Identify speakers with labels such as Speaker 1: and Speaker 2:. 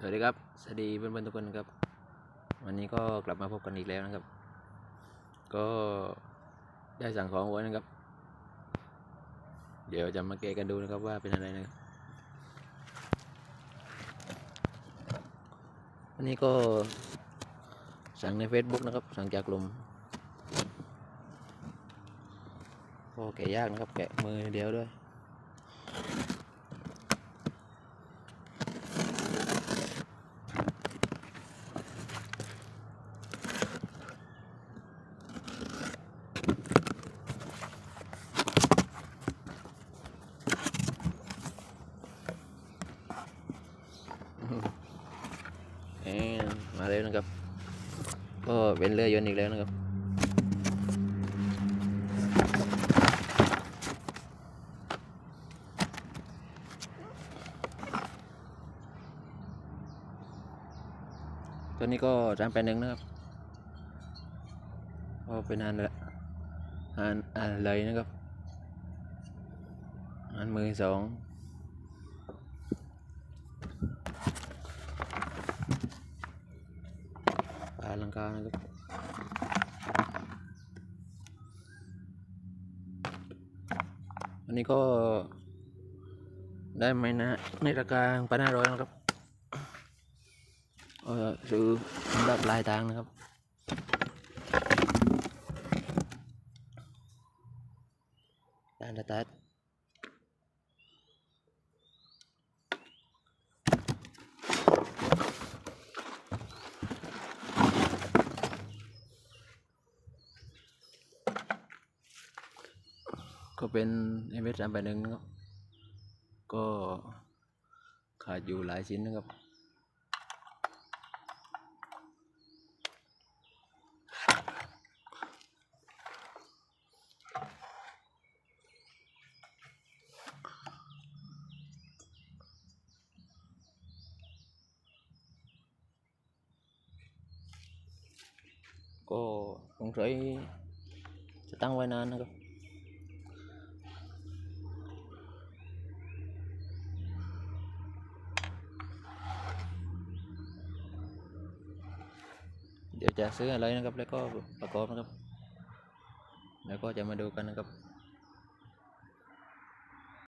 Speaker 1: สวัสดีครับ สวัสดีเพื่อนๆทุกคนครับ วันนี้ก็กลับมาพบกันอีกแล้วนะครับ ก็ได้สั่งของไว้นะครับ เดี๋ยวจะมาเกะกันดูนะครับว่าเป็นอะไรนะครับอันนี้ก็สั่งใน Facebook นะครับ สั่งจากกลุ่มก็แกะยากนะครับ แกะมือเดียวด้วย มาแล้วนะครับ ก็เป็นเรือยนต์อีกแล้วนะครับ ตัวนี้ก็สามแปหนึ่งนะครับ ก็เป็นอันละอันอันเลยนะครับอันมือสอง ปลาลังกานะครับอันนี้ก็ได้ไหมนะ ในราคาพันห้าร้อยนะครับ เออซื้อสำหรับลายทางนะครับด้า ก็เป็นเอเมสามแปดหนึ่งนะครับ ก็ขาดอยู่หลายชิ้นนะครับ ก็สงสัยจะตั้งไว้นานนะครับ เดี๋ยวจะซื้ออะไรนะครับ แล้วก็ประกอบนะครับ แล้วก็จะมาดูกันนะครับ